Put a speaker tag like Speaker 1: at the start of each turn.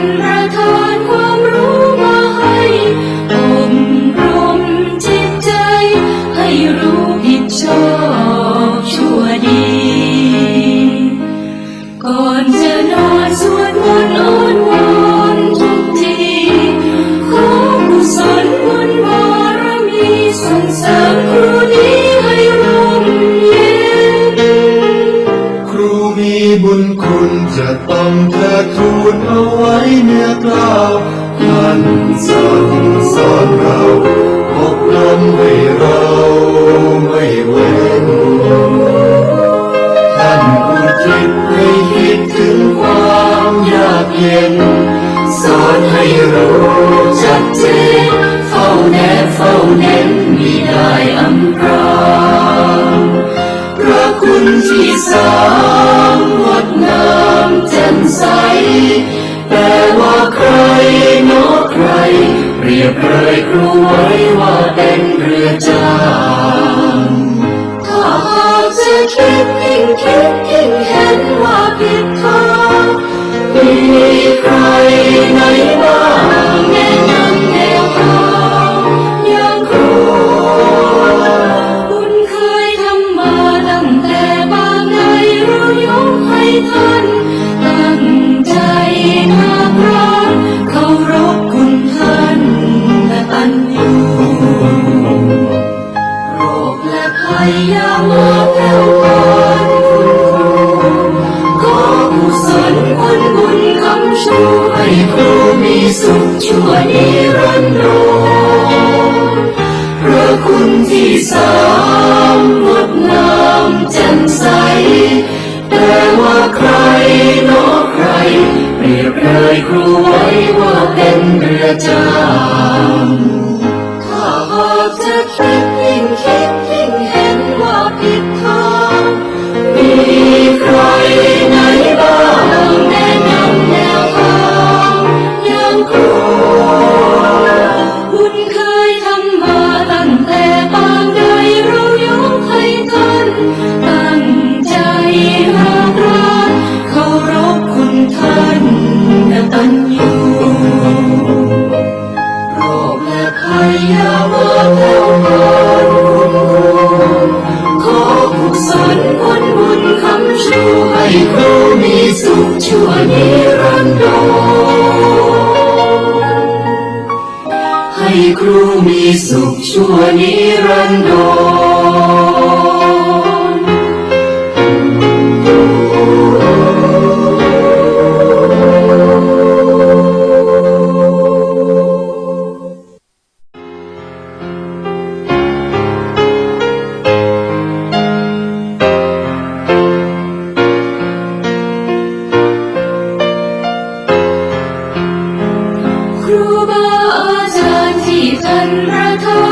Speaker 1: าระทาความรู้มาให้อบรมจิตใจ ให้รู้ผิดชอบชั่วดี ก่อนจะนอนวดมนต์นวนทุกทีขอกุศลบุญบารมีส่งเสริมครูดีให้ร่มเย็ครูมีบุญคุณจะต้องเธอ ทูลเอาไว้เนื้อกล้าวท่านสั่งสอนเราอบรำให้เราไม่เว้นท่านผู้คิดให้คิดถึงความยากเย็น สอนให้รู้จักเจนเฝ้าแน่เฝ้าเน้นมีได้อันตรางพระ
Speaker 2: คุณที่สา ยบเลยครูไว้ว่าเป็นเรือจางถ้าหากจะคิดยิ่งคิดยิ่งเห็นว่าผิดทา
Speaker 1: งมีใครใน อยามาแผ่วพรานครูขอกุศลผลบุญคำชูให้ครูมีสุขชั่วนิรันดรพระคุณที่สามงดงามแจ่มใส แต่ว่าใครเนอใคร เปรียบเลยครูไว้ว่าเป็นเรือจางถ้าหากจะ ครูคุ
Speaker 2: ณเคยทำมาตั้งแต่บางใดเรายกให้ท่านตั้งใจหากรานเคารพคุณท่านและตันอยู่
Speaker 1: โรคและภัยยามาแผ่วพรานคุณครูขอกุศลผลบุญคำชูให้ครูมีสุขชั่วนิรัน ให้ครูมีสุขชั่วนิรันดร
Speaker 2: ครูบาอาจารย์ चन्द्रधो